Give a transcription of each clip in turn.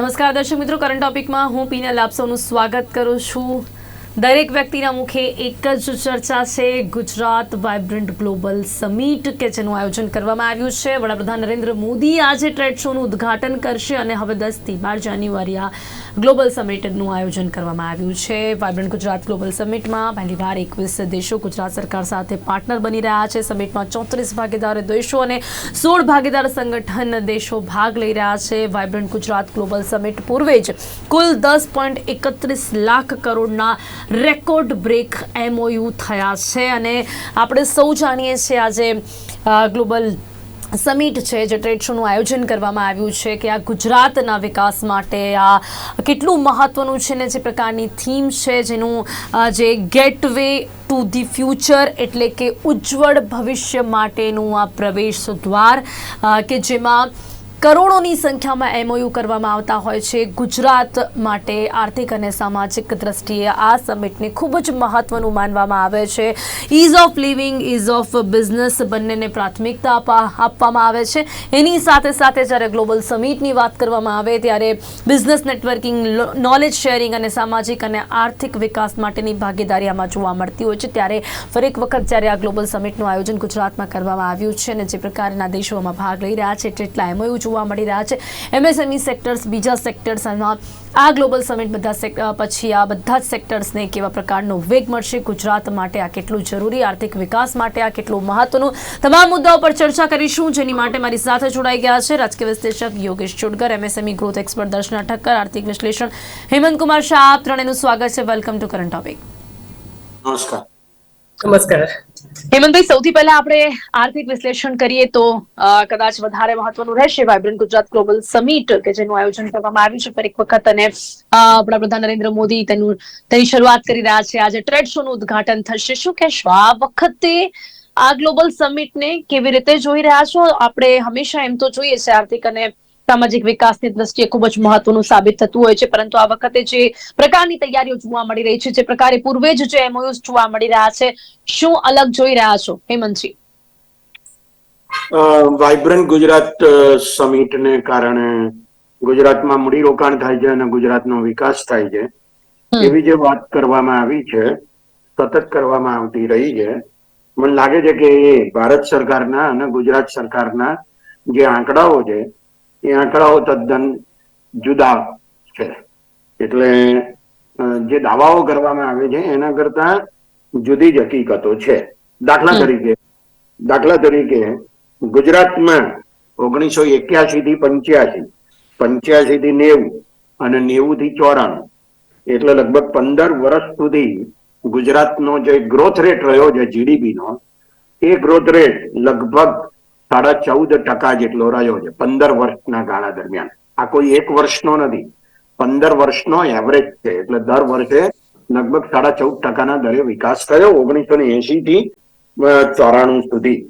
નમસ્કાર, દર્શક મિત્રો કરંટ ટોપિકમાં હું પીનલ આપ સૌનું સ્વાગત કરું છું. દરેક વ્યક્તિના મુખે એક જ ચર્ચા છે, ગુજરાત વાઇબ્રન્ટ ગ્લોબલ સમિટ કે જેનું આયોજન કરવામાં આવ્યું છે. વડાપ્રધાન નરેન્દ્ર મોદી આજે ટ્રેડ શોનું ઉદ્ઘાટન કરશે અને હવે દસથી બાર જાન્યુઆરી આ ગ્લોબલ સમિટનું આયોજન કરવામાં આવ્યું છે. વાયબ્રન્ટ ગુજરાત ગ્લોબલ સમિટમાં પહેલીવાર એકવીસ દેશો ગુજરાત સરકાર સાથે પાર્ટનર બની રહ્યા છે. સમિટમાં ચોત્રીસ ભાગીદાર દેશો અને સોળ ભાગીદાર સંગઠન દેશો ભાગ લઈ રહ્યા છે. વાયબ્રન્ટ ગુજરાત ગ્લોબલ સમિટ પૂર્વે જ કુલ દસ પોઈન્ટ એકત્રીસ લાખ કરોડના રેકોર્ડ બ્રેક એમઓયુ થયા છે. અને આપણે સૌ જાણીએ છીએ આજે ગ્લોબલ સમિટ છે જે ટ્રેડ શોનું આયોજન કરવામાં આવ્યું છે કે આ ગુજરાતના વિકાસ માટે આ કેટલું મહત્વનું છે ને જે પ્રકારની થીમ છે જેનું જે ગેટવે ટુ ધી ફ્યુચર એટલે કે ઉજ્જવળ ભવિષ્ય માટેનું આ પ્રવેશ દ્વાર કે જેમાં કરોડોની સંખ્યામાં એમઓયુ કરવામાં આવતા હોય છે. ગુજરાત માટે આર્થિક અને સામાજિક દ્રષ્ટિએ આ સમિટને ખૂબ જ મહત્વનું માનવામાં આવે છે. Ease of living ease of business બંનેને પ્રાથમિકતા આપવા આપવામાં આવે છે. એની સાથે સાથે જ્યારે ગ્લોબલ સમિટની વાત કરવામાં આવે ત્યારે બિઝનેસ નેટવર્કિંગ નોલેજ શેરિંગ અને સામાજિક અને આર્થિક વિકાસ માટેની ભાગીદારી આમાં જોવા મળતી હોય છે. ત્યારે ફરી એક વખત જ્યારે આ ગ્લોબલ સમિટનું આયોજન ગુજરાતમાં કરવામાં આવ્યું છે અને જે પ્રકારના દેશોમાં ભાગ લઈ રહ્યા છે, તેટલા એમઓયુ જોવા મળી રહ્યા છે. એમએસએમઈ સેક્ટર્સ બીજા સેક્ટર્સમાં આ ગ્લોબલ સમિટ બધા પછી આ બધા જ સેક્ટર્સને કેવા પ્રકારનો વેગ મળશે? ગુજરાત માટે આ કેટલું જરૂરી? આર્થિક વિકાસ માટે આ કેટલું મહત્વનું? તમામ મુદ્દાઓ પર ચર્ચા કરીશું. જેની માટે મારી સાથે જોડાઈ ગયા છે રાજકીય વિશ્લેષક Yogesh Chudgar MSME growth expert Darshana Thakkar, આર્થિક વિશ્લેષણ હેમંત કુમાર શાહ. આપ ત્રણેયનું સ્વાગત છે. વેલકમ ટુ કરંટ ટોપિક નમસ્કાર. નમસ્કાર. હેમંતભાઈ, સૌથી પહેલા આપણે આર્થિક વિશ્લેષણ કરીએ તો કદાચ વધારે મહત્વનું રહેશે વાયબ્રન્ટ ગુજરાત ગ્લોબલ સમિટ કે જેનું આયોજન કરવામાં આવ્યું છે. એક વખત અને આપણા વડાપ્રધાન નરેન્દ્ર મોદી તેનું, તેની શરૂઆત કરી રહ્યા છે. આજે ટ્રેડ શો નું ઉદ્ઘાટન થશે. શું કહેશો? આ વખતે આ ગ્લોબલ સમિટને કેવી રીતે જોઈ રહ્યા છો? આપણે હંમેશા એમ તો જોઈએ છે, આર્થિક અને સામાજિક વિકાસની દ્રષ્ટિએ ખૂબ જ મહત્વનું સાબિત થતું હોય છે. પરંતુ આ વખતે જે પ્રકારની તૈયારીઓ જોવા મળી રહી છે જે પ્રકારે પૂર્વે જ જે એમઓયુ જોવા મળી રહ્યા છે શું અલગ જોઈ રહ્યા છો? હેમંતજી. વાઇબ્રન્ટ ગુજરાત સમિટને કારણે ગુજરાતમાં મૂડીરોકાણ થાય છે અને ગુજરાતનો વિકાસ થાય છે. એવી જે વાત કરવામાં આવી છે સતત કરવામાં આવતી રહી છે. મને લાગે છે કે એ ભારત સરકારના અને ગુજરાત સરકારના જે આંકડાઓ છે એ આંકડાઓ તદ્દન જુદા છે. એટલે જે દાવાઓ કરવામાં આવે છે એના કરતા જુદી જ હકીકતો છે. દાખલા તરીકે દાખલા તરીકે ગુજરાતમાં ઓગણીસો એક્યાસી થી પંચ્યાસી પંચ્યાસી થી નેવું અને નેવું થી ચોરાણું એટલે લગભગ પંદર વર્ષ સુધી ગુજરાતનો જે ગ્રોથ રેટ રહ્યો છે જીડીપી નો એ ગ્રોથ રેટ લગભગ સાડા ચૌદ ટકા જેટલો રહ્યો છે, પંદર વર્ષના ગાળા દરમિયાન. આ કોઈ એક વર્ષનો નથી. પંદર વર્ષનો એવરેજ છે, એટલે દર વર્ષે લગભગ સાડા ચૌદ ટકાના દરે વિકાસ થયો ઓગણીસો ને એસી થી ચોરાણું સુધી.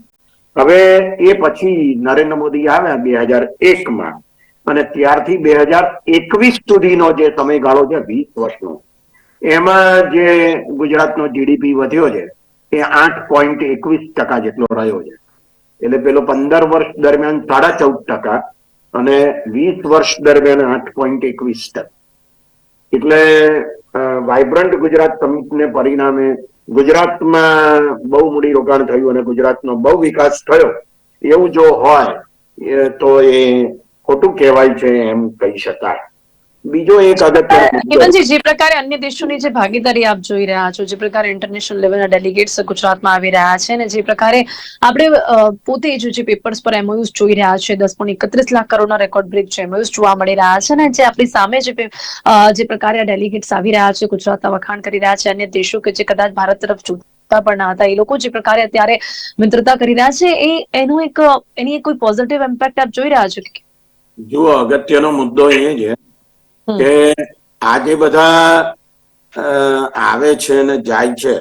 હવે એ પછી નરેન્દ્ર મોદી આવ્યા બે હજાર એકમાં. અને ત્યારથી બે હજાર એકવીસ સુધીનો જે સમયગાળો છે, વીસ વર્ષનો. એમાં જે ગુજરાતનો જીડીપી વધ્યો છે, એ આઠ પોઈન્ટ એકવીસ ટકા જેટલો રહ્યો છે. એટલે પેલો પંદર વર્ષ દરમિયાન સાડા ચૌદ ટકા અને વીસ વર્ષ દરમિયાન આઠ પોઈન્ટ એકવીસ ટકા. એટલે વાયબ્રન્ટ ગુજરાત સમિટને પરિણામે ગુજરાતમાં બહુ મૂડીરોકાણ થયું અને ગુજરાતનો બહુ વિકાસ થયો. એવું જો હોય તો એ ખોટું કહેવાય છે એમ કહી શકાય. બીજો એક અગત્યનો જે પ્રકારે અન્ય દેશોની જે ભાગીદારી આપ જોઈ રહ્યા છો જે પ્રકારે ઇન્ટરનેશનલ લેવલના ડેલિગેટ્સ ગુજરાતમાં આવી રહ્યા છે ને જે પ્રકારે આપણે પોતે જ જે પેપર્સ પર એમઓયુસ જોઈ રહ્યા છે દસ પોઈન્ટ એકત્રીસ લાખ કરોડના રેકોર્ડ બ્રેક છે એમઓયુસ જોવા મળી રહ્યા છે અને જે આપણી સામે જે જે પ્રકારે ડેલિગેટ્સ આવી રહ્યા છે ગુજરાતના વખાણ કરી રહ્યા છે અન્ય દેશો કે જે કદાચ ભારત તરફ જોતા પણ ના હતા એ લોકો જે પ્રકારે અત્યારે મિત્રતા કરી રહ્યા છે એ એનું એક એની એક કોઈ પોઝિટિવ ઇમ્પેક્ટ આપ જોઈ રહ્યા છો? જુઓ અગત્યનો મુદ્દો એ છે કે આજે બધા આવે છે ને જાય છે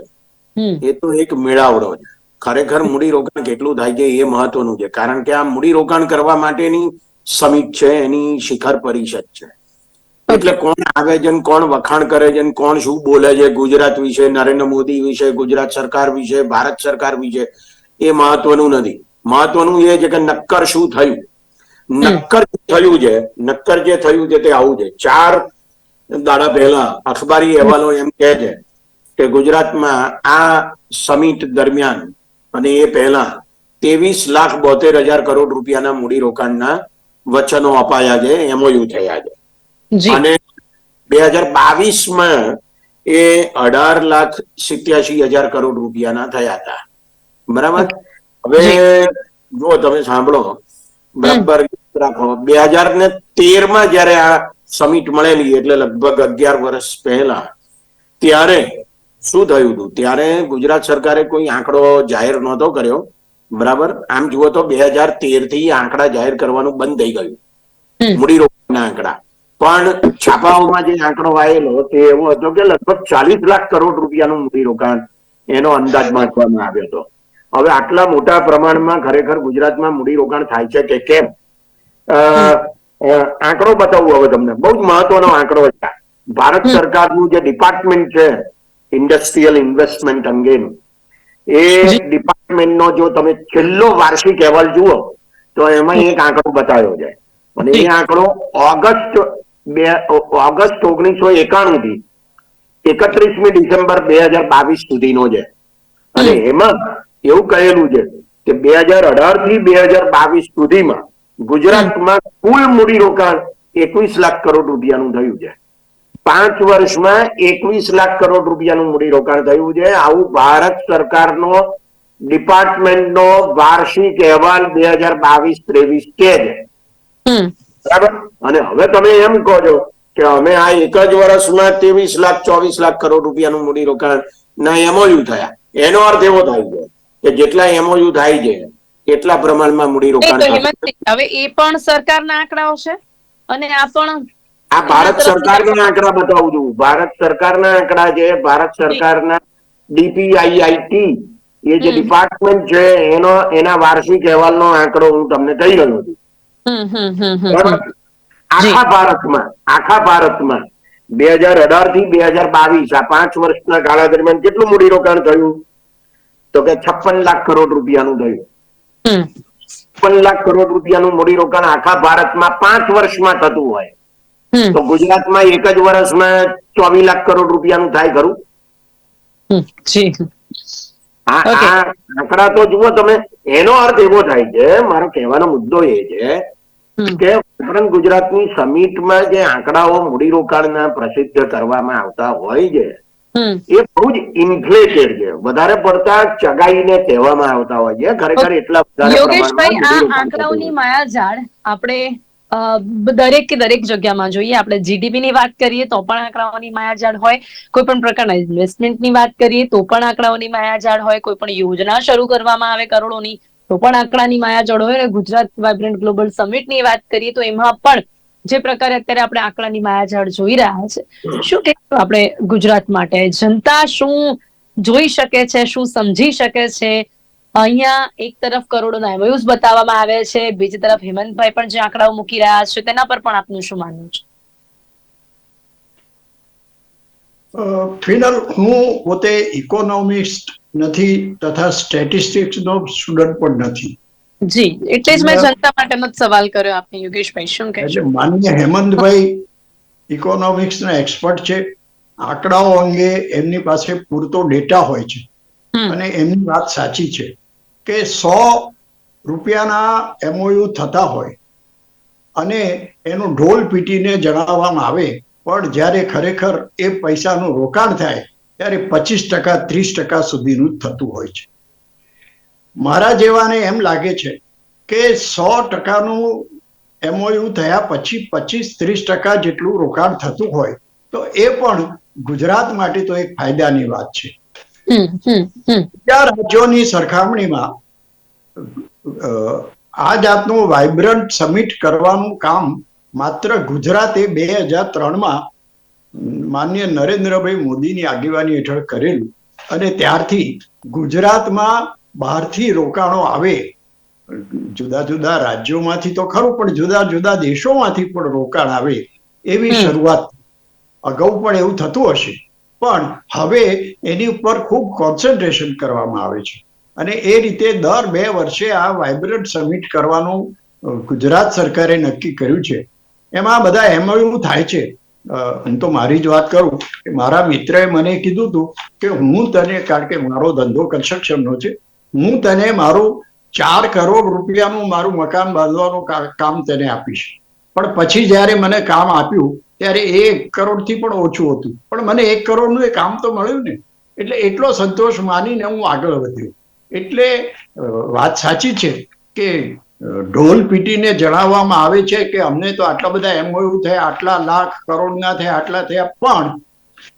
એ તો એક મેળાવડો છે. ખરેખર મૂડીરોકાણ કેટલું થાય છે એ મહત્વનું છે. કારણ કે આ મૂડીરોકાણ કરવા માટેની સમિટ છે એની શિખર પરિષદ છે. એટલે કોણ આવે છે ને કોણ વખાણ કરે છે ને કોણ શું બોલે છે ગુજરાત વિશે નરેન્દ્ર મોદી વિશે ગુજરાત સરકાર વિશે ભારત સરકાર વિશે એ મહત્વનું નથી. મહત્વનું એ છે કે નક્કર શું થયું? નક્કર થયું છે નક્કર જે થયું છે તે આવું છે. ચાર દાડા પહેલા અખબારી અહેવાલો એમ કહે છે કે ગુજરાતમાં આ સમિટ દરમિયાન અને એ પહેલા ત્રેવીસ લાખ બોતેર હજાર કરોડ રૂપિયાના મૂડીરોકાણના વચનો અપાયા છે એમઓયુ થયા છે. અને બે હજાર બાવીસમાં એ અઢાર લાખ સિત્યાસી હજાર કરોડ રૂપિયાના થયા હતા. બરાબર? હવે જો તમે સાંભળો. બરાબર રાખો. બે હજાર ને તેરમાં જયારે આ સમિટ મળેલી એટલે લગભગ અગિયાર વર્ષ પહેલા ત્યારે શું થયું હતું? ત્યારે ગુજરાત સરકારે કોઈ આંકડો જાહેર નહોતો કર્યો. બરાબર? આમ જુઓ તો બે હજાર તેરથી આંકડા જાહેર કરવાનું બંધ થઈ ગયું. મૂડીરોકાણના આંકડા. પણ છાપાઓમાં જે આંકડો આવેલો તે એવો હતો કે લગભગ ચાલીસ લાખ કરોડ રૂપિયાનું મૂડીરોકાણ એનો અંદાજ માંગવામાં આવ્યો હતો. હવે આટલા મોટા પ્રમાણમાં ખરેખર ગુજરાતમાં મૂડીરોકાણ થાય છે કે કેમ? આંકડો બતાવું હવે તમને. બહુ જ મહત્વનો આંકડો છે. ભારત સરકારનું જે ડિપાર્ટમેન્ટ છે ઇન્ડસ્ટ્રીયલ ઇન્વેસ્ટમેન્ટ અંગેનું એ ડિપાર્ટમેન્ટનો જો તમે છેલ્લો વાર્ષિક અહેવાલ જુઓ તો એમાં એક આંકડો બતાવ્યો છે. અને એ આંકડો ઓગસ્ટ બે ઓગસ્ટ ઓગણીસો એકાણું થી એકત્રીસમી ડિસેમ્બર બે હજાર બાવીસ સુધીનો છે. અને એમાં એવું કહેલું છે કે બે હજાર અઢારથી બે હજાર બાવીસ સુધીમાં ગુજરાતમાં કુલ મૂડીરોકાણ એકવીસ લાખ કરોડ રૂપિયાનું થયું છે. પાંચ વર્ષમાં એકવીસ લાખ કરોડ રૂપિયાનું મૂડીરોકાણ થયું છે. આવું ભારત સરકારનો ડિપાર્ટમેન્ટનો વાર્ષિક અહેવાલ બે હજાર બાવીસ ત્રેવીસ કે છે બરાબર? અને હવે તમે એમ કહો છો કે અમે આ એક જ વર્ષમાં ત્રેવીસ લાખ ચોવીસ લાખ કરોડ રૂપિયાનું મૂડીરોકાણ ના એમઓયુ થયા. એનો અર્થ એવો થાય છે કે જેટલા એમઓયુ થાય છે એટલા પ્રમાણમાં મૂડીરોકાણ હવે એ પણ સરકારના આંકડાઓ છે અને આ પણ આ ભારત સરકારના આંકડા બતાવું છું. ભારત સરકારના આંકડા છે ભારત સરકારના ડીપીઆઈઆઈટી એ જે ડિપાર્ટમેન્ટ છે એનો એના વાર્ષિક અહેવાલનો આંકડો હું તમને કહી રહ્યો છું. આખા ભારતમાં આખા ભારતમાં બે હજાર અઢારથી બે હજાર બાવીસ આ પાંચ વર્ષના ગાળા દરમિયાન કેટલું મૂડીરોકાણ થયું? તો કે છપ્પન લાખ કરોડ રૂપિયાનું થયું. છપ્પન લાખ કરોડ રૂપિયાનું મૂડીરોકાણ આખા ભારતમાં પાંચ વર્ષમાં થતું હોય. તો ગુજરાતમાં એક જ વર્ષમાં ચોવીસ લાખ કરોડ રૂપિયાનું થાય ખરું? આંકડા તો જુઓ તમે. એનો અર્થ એવો થાય છે મારો કહેવાનો મુદ્દો એ છે કે ઉપરાંત ગુજરાતની સમિટમાં જે આંકડાઓ મૂડીરોકાણના પ્રસિદ્ધ કરવામાં આવતા હોય છે એ બહુ જ ઇન્ફ્લેટેડ છે. વધારે પડતા ચગાઈને કહેવામાં આવતા હોય છે. ખરેખર એટલા વધારે યોગેશભાઈ આ આંકડાઓની માયાજાળ આપણે દરેક કે દરેક જગ્યામાં જોઈએ. આપણે જીડીપી ની વાત કરીએ તો પણ આંકડાઓની માયાજાળ હોય. કોઈ પણ પ્રકારના ઇન્વેસ્ટમેન્ટની વાત કરીએ તો પણ આંકડાઓની માયાજાળ હોય. કોઈ પણ યોજના શરૂ કરવામાં આવે કરોડોની તો પણ આંકડાની માયાજાળ હોય. અને ગુજરાત વાઇબ્રન્ટ ગ્લોબલ સમિટની વાત કરીએ તો એમાં પણ જે પ્રકારે અત્યારે આપણે આંકડાની માયાજાળ જોઈ રહ્યા છે શું કહેશું આપણે ગુજરાત માટે? જનતા શું જોઈ શકે છે શું સમજી શકે છે? અહીંયા એક તરફ કરોડોના એમઓયુઝ બતાવવામાં આવે છે બીજી તરફ હેમંતભાઈ પણ જે આંકડાઓ મૂકી રહ્યા છે તેના પર પણ આપનું શું માનવું છે? ફિનલ હું પોતે ઇકોનોમિસ્ટ નથી તથા સ્ટેટિસ્ટિક્સનો સ્ટુડન્ટ પણ નથી. જી એટલે જ મેં જનતા માટેનો સવાલ કર્યો આપને યોગેશભાઈ શું કહે? છે માનનીય હેમંતભાઈ ઇકોનોમિક્સના એક્સપર્ટ છે. આંકડાઓ અંગે એમની પાસે પૂરતો ડેટા હોય છે. અને એમની વાત સાચી છે કે સો રૂપિયાના એમઓયુ થતા હોય અને એનું ઢોલ પીટીને જણાવવામાં આવે પણ જ્યારે ખરેખર એ પૈસાનું રોકાણ થાય ત્યારે પચીસ ટકા ત્રીસ ટકા સુધીનું થતું હોય છે. મારા જેવાને એમ લાગે છે કે સો ટકાનું એમઓયુ થયા પછી પચીસ ત્રીસ ટકા જેટલું રોકાણ થતું હોય તો એ પણ ગુજરાત માટે તો એક ફાયદાની વાત છે. બીજા રાજ્યોની સરખામણીમાં આ જાતનું વાઇબ્રન્ટ સમિટ કરવાનું કામ માત્ર ગુજરાતે બે હજાર ત્રણમાં માન્ય નરેન્દ્રભાઈ મોદીની આગેવાની હેઠળ કરેલું અને ત્યારથી ગુજરાતમાં બહારથી રોકાણો આવે. જુદા જુદા રાજ્યોમાંથી તો ખરું પણ જુદા જુદા દેશોમાંથી પણ રોકાણ આવે એવી શરૂઆત અગાઉ પણ એવું થતું હશે. પણ હવે એની ઉપર ખૂબ કોન્સન્ટ્રેશન કરવામાં આવે છે. અને એ રીતે દર બે વર્ષે આ વાઇબ્રન્ટ સમિટ કરવાનું ગુજરાત સરકારે નક્કી કર્યું છે. એમાં બધા એમ થાય છે. હું તો મારી જ વાત કરું કે મારા મિત્રએ મને કીધું હતું કે હું તને કારણ કે મારો ધંધો કન્સ્ટ્રક્શનનો છે હું તને મારું ચાર કરોડ રૂપિયાનું મારું મકાન બાંધવાનું કામ તને આપીશ. પણ પછી જ્યારે મને કામ આપ્યું, ત્યારે એ એક કરોડથી પણ ઓછું હતું. પણ મને એક કરોડનું એ કામ તો મળ્યું ને. એટલે એટલો સંતોષ માનીને હું આગળ વધ્યો. એટલે વાત સાચી છે કે ઢોલ પીટીને જણાવવામાં આવે છે કે અમને તો આટલા બધા એમઓયુ થયા, આટલા લાખ કરોડના થયા, આટલા થયા, પણ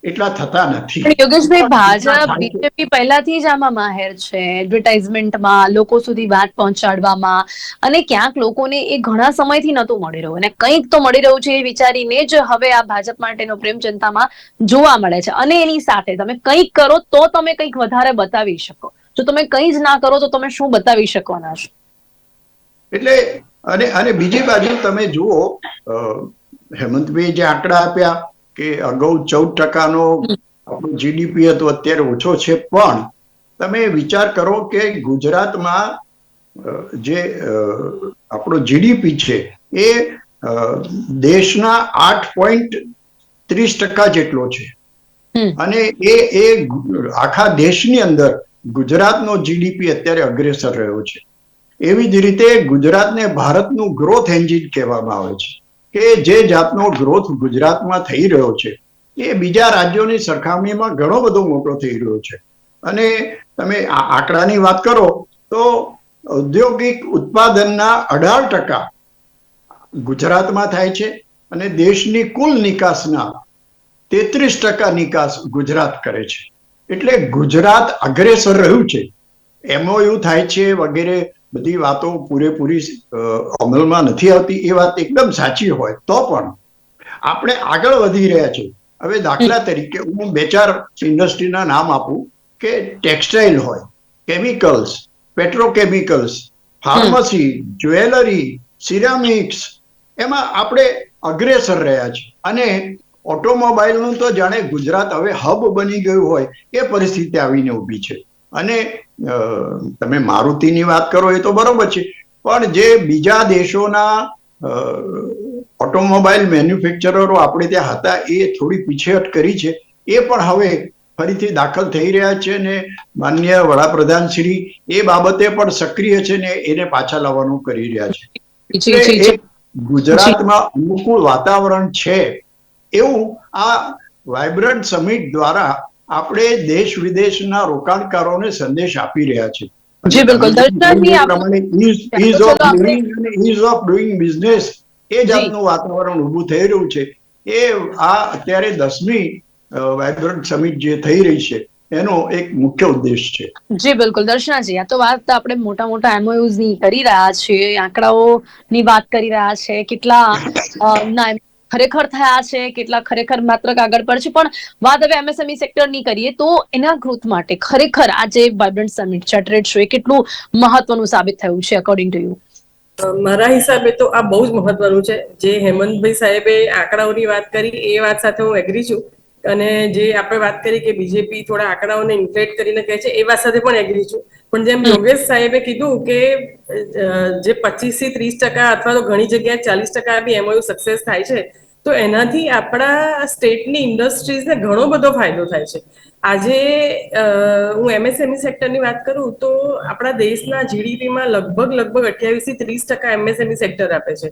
એટલા થતા નથી. યોગેશભાઈ ભાજપ બીજેપી પહેલાથી જ આમાં માહેર છે એડવર્ટાઇઝમેન્ટમાં લોકો સુધી વાત પહોંચાડવામાં અને ક્યાંક લોકોને એ ઘણા સમયથી નહોતું મળી રહ્યું અને કંઈક તો મળી રહ્યું છે એ વિચારીને જ હવે આ ભાજપ માટેનો પ્રેમ જનતામાં જોવા મળે છે અને એની સાથે તમે કંઈક કરો તો તમે કંઈક વધારે બતાવી શકો. જો તમે કંઈ જ ના કરો તો તમે શું બતાવી શકવાના છો? એટલે અને અને બીજી બાજુ તમે જુઓ હેમંતભાઈ જે આંકડા આપ્યા કે અગાઉ ચૌદ ટકાનો આપણો જીડીપી હતો અત્યારે ઓછો છે. પણ તમે વિચાર કરો કે ગુજરાતમાં જે આપણો જીડીપી છે એ દેશના આઠ પોઈન્ટ ત્રીસ ટકા જેટલો છે. અને એ એ આખા દેશની અંદર ગુજરાતનો જીડીપી અત્યારે અગ્રેસર રહ્યો છે. એવી જ રીતે ગુજરાતને ભારતનું ગ્રોથ એન્જિન કહેવામાં આવે છે. કે જે જાતનો ગ્રોથ ગુજરાતમાં થઈ રહ્યો છે, એ બીજા રાજ્યોની સરખામણીમાં ઘણો બધો મોટો થઈ રહ્યો છે. અને તમે આંકડાની વાત કરો, તો ઔદ્યોગિક ઉત્પાદનના અઢાર ટકા ગુજરાતમાં થાય છે અને દેશની કુલ નિકાસના તેત્રીસ ટકા નિકાસ ગુજરાત કરે છે. એટલે ગુજરાત અગ્રેસર રહ્યું છે. એમઓયુ થાય છે વગેરે બધી વાતો પૂરેપૂરી અમલમાં નથી આવતી. એ વાત એકદમ સાચી હોય. તો પણ આપણે આગળ વધી રહ્યા છીએ. હવે દાખલા તરીકે હું બે ચાર ઇન્ડસ્ટ્રીના નામ આપું કે ટેક્સટાઇલ હોય chemicals petrochemicals pharmacy jewellery ceramics એમાં આપણે અગ્રેસર રહ્યા છીએ. અને ઓટોમોબાઈલનું તો જાણે ગુજરાત હવે હબ બની ગયું હોય એ પરિસ્થિતિ આવીને ઊભી છે. અને તમે મારુતિની વાત કરો એ તો બરોબર છે. પણ જે બીજા દેશોના ઓટોમોબાઈલ મેન્યુફેક્ચરરો આપણે ત્યાં હતા એ થોડી પીછેહટ કરી છે. એ પણ હવે ફરીથી દાખલ થઈ રહ્યા છે ને માન્ય વડાપ્રધાન શ્રી એ બાબતે પણ સક્રિય છે ને એને પાછા લાવવાનું કરી રહ્યા છે. ગુજરાતમાં અનુકૂળ વાતાવરણ છે. એવું આ વાઇબ્રન્ટ સમિટ દ્વારા આપણે દેશ વિદેશના રોકાણકારોને સંદેશ આપી રહ્યા છે જી, બિલકુલ. ઇઝ ઓફ ડુઈંગ business એ જાતનું વાતાવરણ ઊભું થઈ રહ્યું છે. એ આ અત્યારે દસમી વાઇબ્રન્ટ સમિટ જે થઈ રહી છે એનો એક મુખ્ય ઉદ્દેશ છે. જી બિલકુલ. દર્શનાજી આ તો વાત આપણે મોટા મોટા એમઓયુઝની કરી રહ્યા છીએ આંકડાઓની વાત કરી રહ્યા છે કેટલા ખરેખર થયા છે, કેટલા ખરેખર માત્ર કાગળ પર છે, પણ વાત હવે એમએસએમઈ સેક્ટરની કરીએ તો એના ગ્રોથ માટે ખરેખર આ જે વાઇબ્રન્ટ સમિટ છે ટ્રેડ શો એ કેટલું મહત્વનું સાબિત થયું છે અકોર્ડિંગ ટુ યુ મારા હિસાબે તો આ બહુ જ મહત્વનું છે. જે હેમંતભાઈ સાહેબે આંકડાઓની વાત કરી, એ વાત સાથે હું એગ્રી છું. અને જે આપણે વાત કરી કે બીજેપી થોડા આંકડાઓને ઇન્ફ્લેટ કરીને કહે છે એ વાત સાથે પણ એગ્રી છું. પણ જેમ યોગેશ સાહેબે કીધું કે જે પચીસથી ત્રીસ ટકા અથવા તો ઘણી જગ્યાએ ચાલીસ ટકા બી એમઓયુ સક્સેસ થાય છે તો એનાથી આપણા સ્ટેટની ઇન્ડસ્ટ્રીઝને ઘણો બધો ફાયદો થાય છે. આજે હું એમએસએમઈ સેક્ટરની વાત કરું તો આપણા દેશના જીડીપીમાં લગભગ લગભગ અઠ્યાવીસથી ત્રીસ ટકા એમએસએમઈ સેક્ટર આપે છે.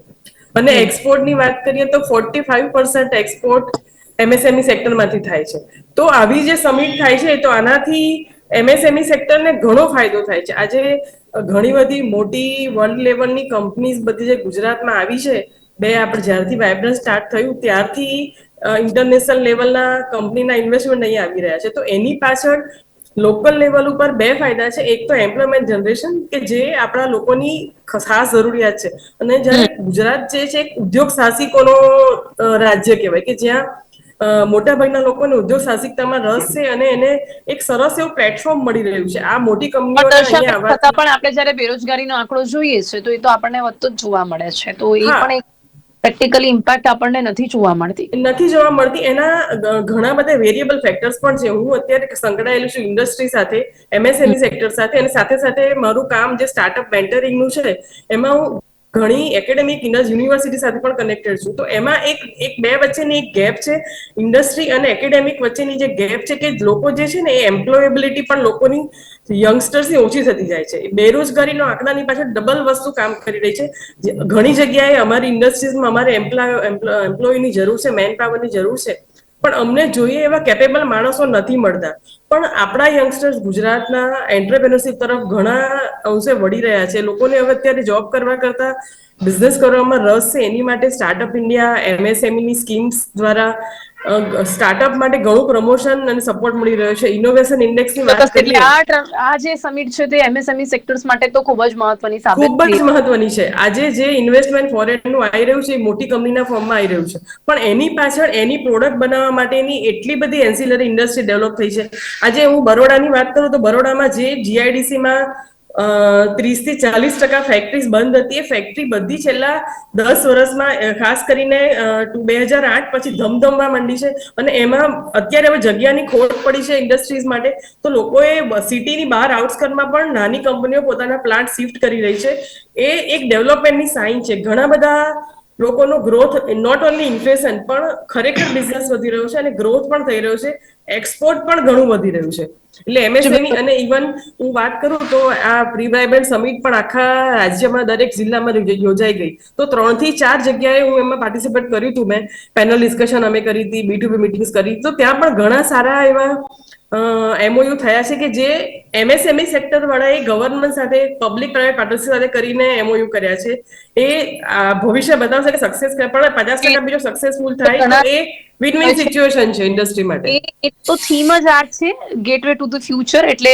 અને એક્સપોર્ટની વાત કરીએ તો forty five percent export MSME સેક્ટરમાંથી થાય છે. તો આવી જે સમિટ થાય છે તો આનાથી એમએસએમઈ સેક્ટરને ઘણો ફાયદો થાય છે. આજે ઘણી બધી મોટી વર્લ્ડ લેવલની કંપનીઝ બધી જે ગુજરાતમાં આવી છે બે આપણે જ્યારથી વાઇબ્રન્ટ સ્ટાર્ટ થયું ત્યારથી ઇન્ટરનેશનલ લેવલના કંપનીના ઇન્વેસ્ટમેન્ટ અહીં આવી રહ્યા છે. તો એની પાછળ લોકલ લેવલ ઉપર બે ફાયદા છે. એક તો એમ્પ્લોયમેન્ટ જનરેશન કે જે આપણા લોકોની ખાસ જરૂરિયાત છે. અને જ્યારે ગુજરાત જે છે એક ઉદ્યોગ સાહસિકોનો રાજ્ય કહેવાય કે જ્યાં મોટાભાગના લોકોને ઉદ્યોગ સાહસિકતામાં રસ છે અને એને એક સરસ એવું પ્લેટફોર્મ મળી રહ્યું છે. આ મોટી કંપનીઓ છતાં પણ આપણે જ્યારે બેરોજગારીનો આંકડો જોઈએ છે તો એ તો આપણને વધતો જ જોવા મળે છે. તો એ પણ એક પ્રેક્ટિકલી ઇમ્પેક્ટ આપણને નથી જોવા મળતી. નથી જોવા મળતી. એના ઘણા બધા વેરિયેબલ ફેક્ટર્સ પણ છે. હું અત્યારે સંકળાયેલું છું ઇન્ડસ્ટ્રી સાથે એમએસએમઈ સેક્ટર સાથે અને સાથે સાથે મારું કામ જે સ્ટાર્ટઅપ મેન્ટરિંગનું છે એમાં હું ઘણી એકેડેમિક યુનિવર્સિટી સાથે પણ કનેક્ટેડ છું. તો એમાં એક એક બે વચ્ચેની એક ગેપ છે. ઇન્ડસ્ટ્રી અને એકેડેમિક વચ્ચેની જે ગેપ છે કે લોકો જે છે ને એ એમ્પ્લોયેબિલિટી પણ લોકોની યંગસ્ટર્સની ઓછી થતી જાય છે. બેરોજગારીનો આંકડાની પાછળ ડબલ વસ્તુ કામ કરી રહી છે. ઘણી જગ્યાએ અમારી ઇન્ડસ્ટ્રીઝમાં અમારે એમ્પ્લોય એમ્પ્લોયની જરૂર છે મેન પાવરની જરૂર છે. પણ અમને જોઈએ એવા કેપેબલ માણસો નથી મળતા. પણ આપણા યંગસ્ટર્સ ગુજરાતના એન્ટરપ્રેન્યોરશિપ તરફ ઘણા અંશે વળી રહ્યા છે. લોકોને હવે અત્યારે જોબ કરવા કરતા બિઝનેસ કરવામાં રસ છે. એની માટે સ્ટાર્ટઅપ ઇન્ડિયા એમએસએમઈની સ્કીમ્સ દ્વારા સ્ટાર્ટઅપ માટે ઘણું પ્રમોશન અને સપોર્ટ મળી રહ્યો છે. ઇનોવેશન ઇન્ડેક્સની વાત કરીએ. આ જે સમિટ છે તે એમએસએમઈ સેક્ટર્સ માટે તો ખૂબ જ મહત્વની સાબિત ખૂબ જ મહત્વની છે. આજે જે ઇન્વેસ્ટમેન્ટ ફોરેનનું આવી રહ્યું છે એ મોટી કંપનીના ફોર્મમાં આવી રહ્યું છે. પણ એની પાછળ એની પ્રોડક્ટ બનાવવા માટેની એટલી બધી એન્સિલરી ઇન્ડસ્ટ્રી ડેવલપ થઈ છે. આજે હું બરોડાની વાત કરું તો બરોડામાં જે જીઆઈડીસીમાં ત્રીસથી ચાલીસ ટકા ફેક્ટરીઝ બંધ હતી. એ ફેક્ટરી બધી છેલ્લા દસ વર્ષમાં ખાસ કરીને બે હજાર આઠ પછી ધમધમવા માંડી છે. અને એમાં અત્યારે હવે જગ્યાની ખોટ પડી છે ઇન્ડસ્ટ્રીઝ માટે. તો લોકોએ સિટીની બહાર આઉટસ્કટમાં પણ નાની કંપનીઓ પોતાના પ્લાન્ટ શિફ્ટ કરી રહી છે. એ એક ડેવલપમેન્ટની સાઇન છે. ઘણા બધા લોકોનો ગ્રોથ નોટ ઓનલી ઇન્ફ્લેશન પણ ખરેખર બિઝનેસ વધી રહ્યો છે અને ગ્રોથ પણ થઈ રહ્યો છે. એક્સપોર્ટ પણ ઘણું વધી રહ્યું છે. એટલે એમએસએમઈ અને ઇવન હું વાત કરું તો આ પ્રી વાઇબ્રન્ટ સમિટ પણ આખા રાજ્યમાં દરેક જિલ્લામાં યોજાઈ ગઈ. તો ત્રણથી ચાર જગ્યાએ હું એમાં પાર્ટિસિપેટ કર્યું હતું મેં. પેનલ ડિસ્કશન અમે કરી હતી બી ટુ બી મિટિંગ્સ કરી. તો ત્યાં પણ ઘણા સારા એવા એમઓયુ થયા છે કે જે એમએસએમઈ સેક્ટર વાળાએ ગવર્નમેન્ટ સાથે પબ્લિક પ્રાઇવેટ પાર્ટનરશિપ સાથે કરીને એમઓયુ કર્યા છે. એ ભવિષ્ય બતાવશે કે સક્સેસ પણ પચાસ ટકા બીજો સક્સેસફુલ થાય તો એ વિન વિન સિચ્યુએશન છે ઇન્ડસ્ટ્રી માટે. એ તો થીમ જ આ છે ગેટવે ટુ ધ ફ્યુચર એટલે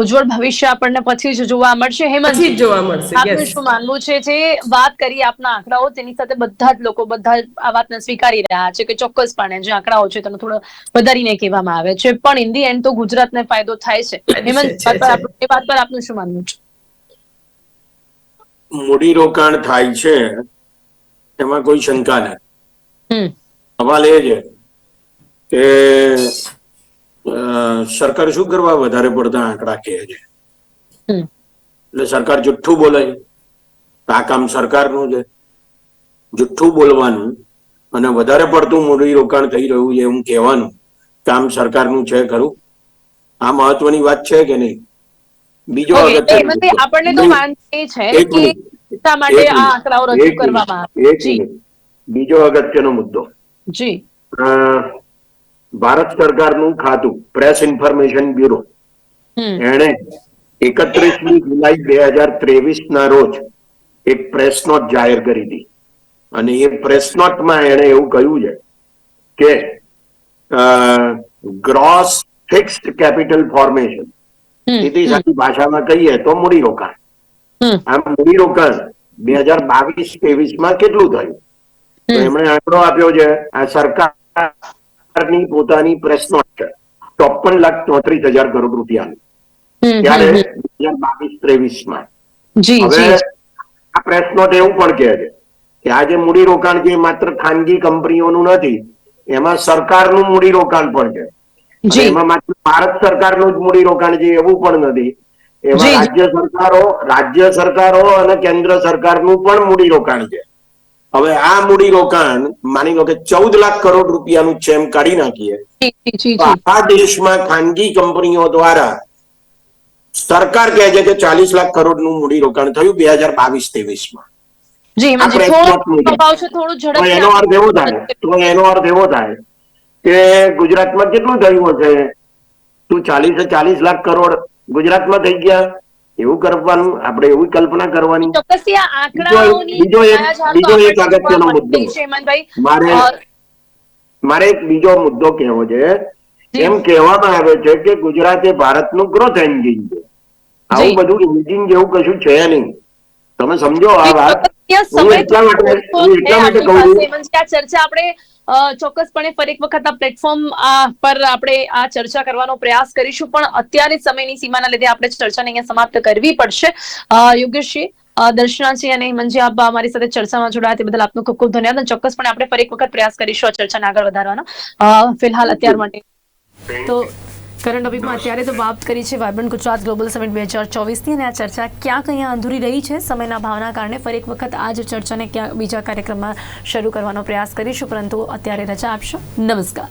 ઉજ્જવળ ભવિષ્ય આપણને પછી જ જોવા મળશે. હેમંત જોવા મળશે આપનું શું માનવું છે જે વાત કરી આપના આંકડાઓ તેની સાથે બધા જ લોકો બધા જ આ વાતને સ્વીકારી રહ્યા છે કે ચોક્કસપણે જે આંકડાઓ છે તેનો થોડો વધારીને કહેવામાં આવે છે. પણ ઇન ધી એન્ડ તો ગુજરાતને ફાયદો થાય છે. હેમંત એ વાત પર આપનું શું માનવું છે? મૂડીરોકાણ થાય છે એમાં કોઈ શંકા નથી. હમ. સવાલ એ છે કે સરકાર શું કરવા વધારે પડતા આંકડા કહે છે? એટલે સરકાર જુઠ્ઠું બોલે. છે આ કામ સરકારનું છે. જુઠ્ઠું બોલવાનું અને વધારે પડતું મૂડીરોકાણ થઈ રહ્યું છે એવું કહેવાનું કામ સરકારનું છે ખરું? આ મહત્વની વાત છે કે નહીં? બીજો Okay, અગત્યનો મુદ્દો. આપણને તો એ છે કે માટે આ આંકડાઓ રજૂ કરવામાં આવે? એક જી. મિનિટ. બીજો અગત્યનો મુદ્દો. જી. ભારત સરકારનું ખાતું પ્રેસ ઇન્ફોર્મેશન બ્યુરો એણે એકત્રીસમી જુલાઈ બે હજાર ત્રેવીસ ના રોજ એક પ્રેસ નોટ જાહેર કરી હતી અને એ પ્રેસ નોટમાં એણે એવું કહ્યું છે કે ગ્રોસ ફિક્સ્ડ કેપિટલ ફોર્મેશન સીધી સાદી ભાષામાં કહીએ તો મૂડીરોકાણ આમ મૂડીરોકાણ બે હજાર બાવીસ ત્રેવીસમાં કેટલું થયું? તો એમણે આંકડો આપ્યો છે આ સરકારની પોતાની પ્રેસ નોટ છે. ચોપન લાખ ચોત્રીસ હજાર કરોડ રૂપિયાની. ત્યારે બે હજાર બાવીસ ત્રેવીસમાં હવે આ પ્રેસ નોટ એવું પણ કહે છે કે આ જે મૂડીરોકાણ જે માત્ર ખાનગી કંપનીઓનું નથી એમાં સરકારનું મૂડીરોકાણ પણ છે. એમાં માત્ર ભારત સરકારનું જ મૂડીરોકાણ છે એવું પણ નથી. એમાં. રાજ્ય સરકારો રાજ્ય સરકારો અને કેન્દ્ર સરકારનું પણ મૂડીરોકાણ છે. હવે આ મૂડીરોકાણ માની લો કે ચૌદ લાખ કરોડ રૂપિયાનું એમ કાઢી નાખીએ. આ દેશમાં ખાનગી કંપનીઓ દ્વારા સરકાર કહે છે કે ચાલીસ લાખ કરોડનું મૂડીરોકાણ થયું બે હજાર બાવીસ ત્રેવીસમાં જી આ હિમાંજી press થોડો note મુજબ. સ્વભાવ છે થોડું તો ઝડપથી એનો અર્થ એવો થાય તો એનો અર્થ એવો થાય કે ગુજરાતમાં કેટલું થયું હશે? તું ચાલીસે ચાલીસ લાખ કરોડ ગુજરાતમાં થઈ ગયા. એવું કરવાનું આપણે એવી કલ્પના કરવાની. ચોક્કસથી આ આંકડાઓની બીજો એક- બીજો એક અગત્યનો મુદ્દો. મારે મારે એક બીજો મુદ્દો કહેવો છે. એમ કહેવામાં આવે છે કે ગુજરાત એ ભારતનું ગ્રોથ એન્જિન છે. આવું બધું એન્જિન જેવું કશું છે નહીં. તમે સમજો આ વાત. એટલા માટે એટલા માટે કહું ચર્ચા આપણે ચોક્કસપણે ફરી એક વખત આ પ્લેટફોર્મ પર આપણે આ ચર્ચા કરવાનો પ્રયાસ કરીશું. પણ અત્યારે સમયની સીમાના લીધે આપણે ચર્ચાને અહીંયા સમાપ્ત કરવી પડશે. યોગેશજી દર્શનાજી અને હિમનજી આપ અમારી સાથે ચર્ચામાં જોડાયા તે બદલ આપનો ખૂબ ખૂબ ધન્યવાદ. અને ચોક્કસપણે આપણે ફરી એક વખત પ્રયાસ કરીશું આ ચર્ચાને આગળ વધારવાનો. ફિલહાલ અત્યાર માટે. તો કરંટ ટોપિકમાં અત્યારે તો વાત કરી છે વાયબ્રન્ટ ગુજરાત ગ્લોબલ સમિટ બે હજાર ચોવીસની અને આ ચર્ચા ક્યાંક અહીંયા અધૂરી રહી છે? સમયના ભાવના કારણે ફરી એક વખત આ જ ચર્ચાને ક્યાં બીજા કાર્યક્રમમાં શરૂ કરવાનો પ્રયાસ કરીશું પરંતુ અત્યારે રજા આપશો. નમસ્કાર.